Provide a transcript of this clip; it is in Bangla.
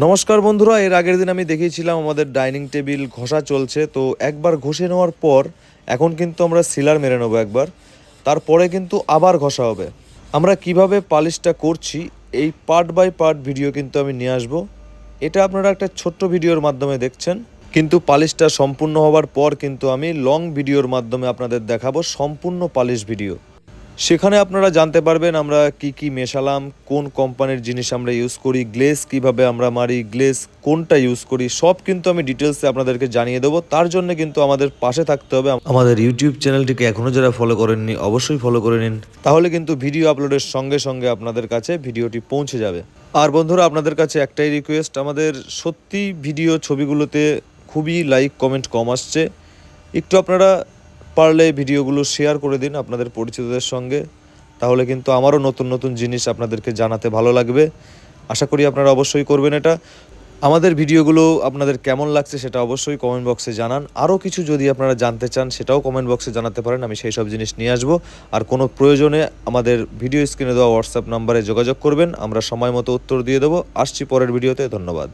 নমস্কার বন্ধুরা, এর আগের দিন আমি দেখিয়েছিলাম আমাদের ডাইনিং টেবিল ঘষা চলছে, তো একবার ঘষে নেওয়ার পর এখন কিন্তু আমরা সিলার মেরে নেব একবার, তারপরে কিন্তু আবার ঘষা হবে। আমরা কীভাবে পালিশটা করছি, এই পার্ট বাই পার্ট ভিডিও কিন্তু আমি নিয়ে আসব। এটা আপনারা একটা ছোট্ট ভিডিওর মাধ্যমে দেখছেন, কিন্তু পালিশটা সম্পূর্ণ হওয়ার পর কিন্তু আমি লং ভিডিওর মাধ্যমে আপনাদের দেখাবো সম্পূর্ণ পালিশ ভিডিও। সেখানে আপনারা জানতে পারবেন আমরা কি কি মেশালাম, কোন কোম্পানির জিনিস আমরা ইউজ করি গ্লেস কীভাবে আমরা মারি গ্লেস কোনটা ইউজ করি, সব কিন্তু আমি ডিটেলসে আপনাদেরকে জানিয়ে দেবো। তার জন্য কিন্তু আমাদের পাশে থাকতে হবে। আমাদের ইউটিউব চ্যানেলটিকে এখনও যারা ফলো করেননি, অবশ্যই ফলো করে নিন। তাহলে কিন্তু ভিডিও আপলোডের সঙ্গে সঙ্গে আপনাদের কাছে ভিডিওটি পৌঁছে যাবে। আর বন্ধুরা, আপনাদের কাছে একটাই রিকোয়েস্ট আমাদের সত্যি ভিডিও ছবিগুলোতে খুবই লাইক কমেন্ট কম আসছে। একটু আপনারা পারলে ভিডিওগুলো শেয়ার করে দিন আপনাদের পরিচিতদের সঙ্গে। তাহলে কিন্তু আমারও নতুন নতুন জিনিস আপনাদেরকে জানাতে ভালো লাগবে। আশা করি আপনারা অবশ্যই করবেন এটা। আমাদের ভিডিওগুলো আপনাদের কেমন লাগছে সেটা অবশ্যই কমেন্ট বক্সে জানান। আরও কিছু যদি আপনারা জানতে চান সেটাও কমেন্ট বক্সে জানাতে পারেন, আমি সেই সব জিনিস নিয়ে আসব। আর কোনো প্রয়োজনে আমাদের ভিডিও স্ক্রিনে দেওয়া হোয়াটসঅ্যাপ নাম্বারে যোগাযোগ করবেন, আমরা সময় মতো উত্তর দিয়ে দেবো। আসছি পরের ভিডিওতে ধন্যবাদ।